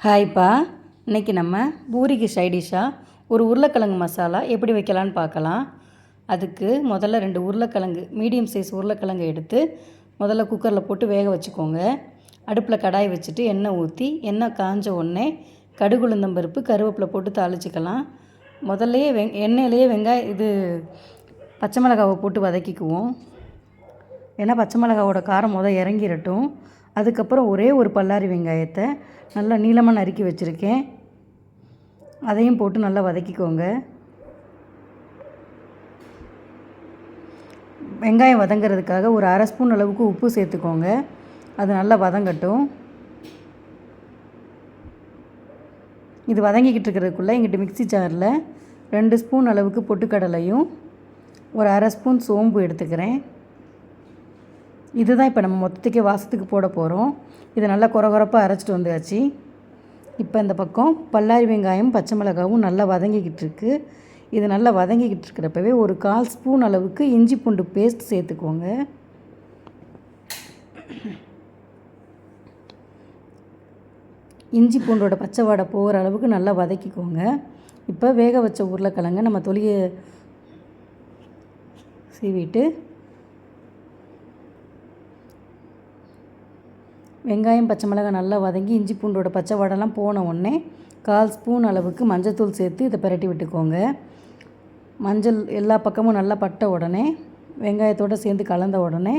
ஹாய்ப்பா. இன்றைக்கி நம்ம பூரிக்கு சைடிஷாக ஒரு உருளைக்கிழங்கு மசாலா எப்படி வைக்கலான்னு பார்க்கலாம். அதுக்கு முதல்ல ரெண்டு உருளைக்கிழங்கு மீடியம் சைஸ் உருளைக்கிழங்கு எடுத்து முதல்ல குக்கரில் போட்டு வேக வச்சுக்கோங்க. அடுப்பில் கடாய் வச்சுட்டு எண்ணெய் ஊற்றி எண்ணெய் காஞ்ச உடனே கடுகுளுந்தம்பருப்பு கருவேப்பிலை போட்டு தாளிச்சிக்கலாம். முதல்லையே வெங் எண்ணெயிலேயே வெங்காயம் இது பச்சை மிளகாவை போட்டு வதக்கிக்குவோம். ஏன்னா பச்சை மிளகாவோட காரம் முதல் இறங்கிடட்டும் அதுக்கப்புறம் ஒரே ஒரு பல்லாரி வெங்காயத்தை நல்லா நீளமாக நறுக்கி வச்சுருக்கேன். அதையும் போட்டு நல்லா வதக்கிக்கோங்க. வெங்காயம் வதங்கிறதுக்காக ஒரு அரை ஸ்பூன் அளவுக்கு உப்பு சேர்த்துக்கோங்க. அது நல்லா வதங்கட்டும். இது வதங்கிக்கிட்டு இருக்கிறதுக்குள்ளே எங்கிட்ட மிக்ஸி ஜாரில் ரெண்டு ஸ்பூன் அளவுக்கு பொட்டுக்கடலையும் ஒரு அரை ஸ்பூன் சோம்பு எடுத்துக்கிறேன். இதுதான் இப்போ நம்ம மொத்தத்துக்கே வாசத்துக்கு போட போகிறோம் இதை நல்லா குறகுறப்பாக அரைச்சிட்டு வந்தாச்சு. இப்போ இந்த பக்கம் பல்லாரி வெங்காயம் பச்சை மிளகாவும் நல்லா வதங்கிக்கிட்டு இருக்குது இது நல்லா வதங்கிக்கிட்டு இருக்கிறப்பவே ஒரு கால் ஸ்பூன் அளவுக்கு இஞ்சி பூண்டு பேஸ்ட் சேர்த்துக்கோங்க. இஞ்சி பூண்டோட பச்சை வாடை போகிற அளவுக்கு நல்லா வதக்கிக்கோங்க. இப்போ வேக வச்ச உருளைக்கிழங்க நம்ம தொலியை சீவிட்டு வெங்காயம் பச்சை மிளகாய் நல்லா வதங்கி இஞ்சி பூண்டோட பச்சை வடலாம் போன உடனே கால் ஸ்பூன் அளவுக்கு மஞ்சத்தூள் சேர்த்து இதை பிரட்டி விட்டுக்கோங்க. மஞ்சள் எல்லா பக்கமும் நல்லா பட்ட உடனே வெங்காயத்தோடு சேர்ந்து கலந்த உடனே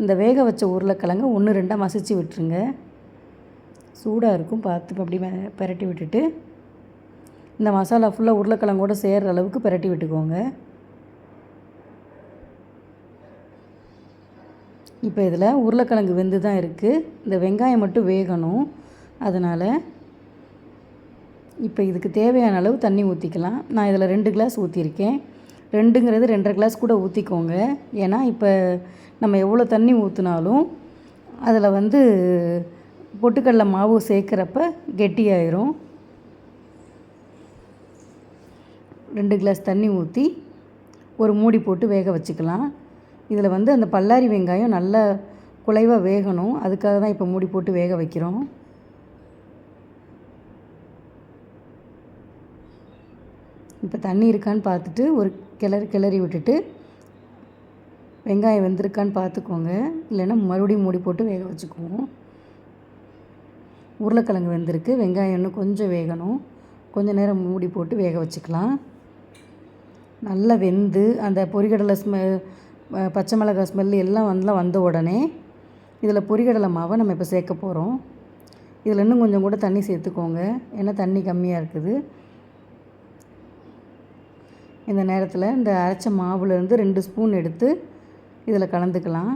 இந்த வேக வச்ச உருளைக்கிழங்கு ஒன்று ரெண்டாக மசிச்சு விட்டுருங்க. சூடாக இருக்கும் பார்த்து அப்படி பிரட்டி விட்டுட்டு இந்த மசாலா ஃபுல்லாக உருளைக்கிழங்கோடு சேர்கிற அளவுக்கு பிரட்டி விட்டுக்கோங்க. இப்போ இதில் உருளைக்கிழங்கு வெந்து தான் இருக்குது இந்த வெங்காயம் மட்டும் வேகணும். அதனால் இப்போ இதுக்கு தேவையான அளவு தண்ணி ஊற்றிக்கலாம் நான் இதில் ரெண்டு கிளாஸ் ஊற்றிருக்கேன் ரெண்டுங்கிறது ரெண்டரை கிளாஸ் கூட ஊற்றிக்கோங்க ஏன்னா இப்போ நம்ம எவ்வளோ தண்ணி ஊற்றினாலும் அதில் வந்து பொட்டுக்கடல மாவு சேர்க்குறப்ப கெட்டியாயிரும். ரெண்டு கிளாஸ் தண்ணி ஊற்றி ஒரு மூடி போட்டு வேக வச்சுக்கலாம். இதில் வந்து அந்த பல்லாரி வெங்காயம் நல்ல குலைவாக வேகணும். அதுக்காக தான் இப்போ மூடி போட்டு வேக வைக்கிறோம். இப்போ தண்ணி இருக்கான்னு பார்த்துட்டு ஒரு கிளறி கிளறி விட்டுட்டு வெங்காயம் வெந்திருக்கான்னு பார்த்துக்கோங்க. இல்லைன்னா மறுபடியும் மூடி போட்டு வேக வச்சுக்குவோம். உருளைக்கிழங்கு வெந்திருக்கு. வெங்காயம் இன்னும் கொஞ்சம் வேகணும். கொஞ்சம் நேரம் மூடி போட்டு வேக வச்சுக்கலாம். நல்லா வெந்து அந்த பொரிகடலை ஸ்மெ பச்சை மிளகாய் ஸ்மெல் எல்லாம் வந்துலாம் வந்த உடனே இதில் பொரிகடலை மாவை நம்ம இப்போ சேர்க்க போகிறோம் இதில் இன்னும் கொஞ்சம் கூட தண்ணி சேர்த்துக்கோங்க. ஏன்னா தண்ணி கம்மியாக இருக்குது. இந்த நேரத்தில் இந்த அரைச்ச மாவுலேருந்து ரெண்டு ஸ்பூன் எடுத்து இதில் கலந்துக்கலாம்.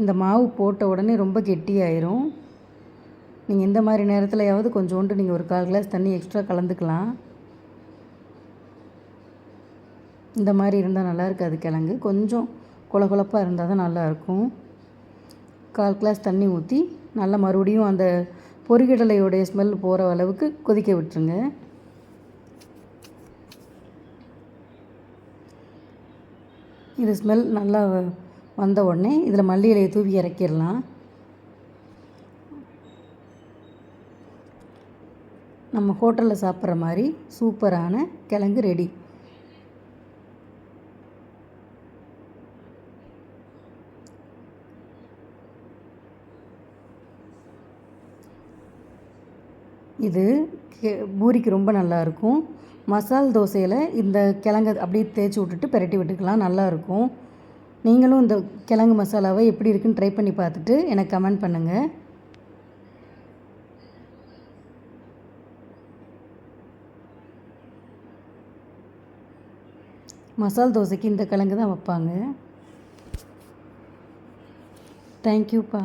இந்த மாவு போட்ட உடனே ரொம்ப கெட்டியாயிரும் நீங்கள் இந்த மாதிரி நேரத்துலையாவது கொஞ்சோண்டு நீங்கள் ஒரு கால் கிளாஸ் தண்ணி எக்ஸ்ட்ரா கலந்துக்கலாம். இந்த மாதிரி இருந்தால் நல்லா இருக்காது கிழங்கு. கொஞ்சம் கொல கொலப்பாக இருந்தால் தான் நல்லாயிருக்கும். கால் கிளாஸ் தண்ணி ஊற்றி நல்லா மறுபடியும் அந்த பொரிகடலையோடைய ஸ்மெல் போகிற அளவுக்கு கொதிக்க விட்டுருங்க. இது ஸ்மெல் நல்லா வந்த உடனே இதில் மல்லி இலையை தூவி இறக்கிடலாம். நம்ம ஹோட்டலில் சாப்பிட்ற மாதிரி சூப்பரான கிழங்கு ரெடி. இது பூரிக்கு ரொம்ப நல்லாயிருக்கும். மசால் தோசையில் இந்த கிழங்க அப்படியே தேய்ச்சி விட்டுட்டு பிரட்டி விட்டுக்கலாம் நல்லாயிருக்கும். நீங்களும் இந்த கிழங்கு மசாலாவை எப்படி இருக்குன்னு ட்ரை பண்ணி பார்த்துட்டு எனக்கு கமெண்ட் பண்ணுங்கள் மசால் தோசைக்கு இந்த கிழங்கு தான் வைப்பாங்க. தேங்க்யூப்பா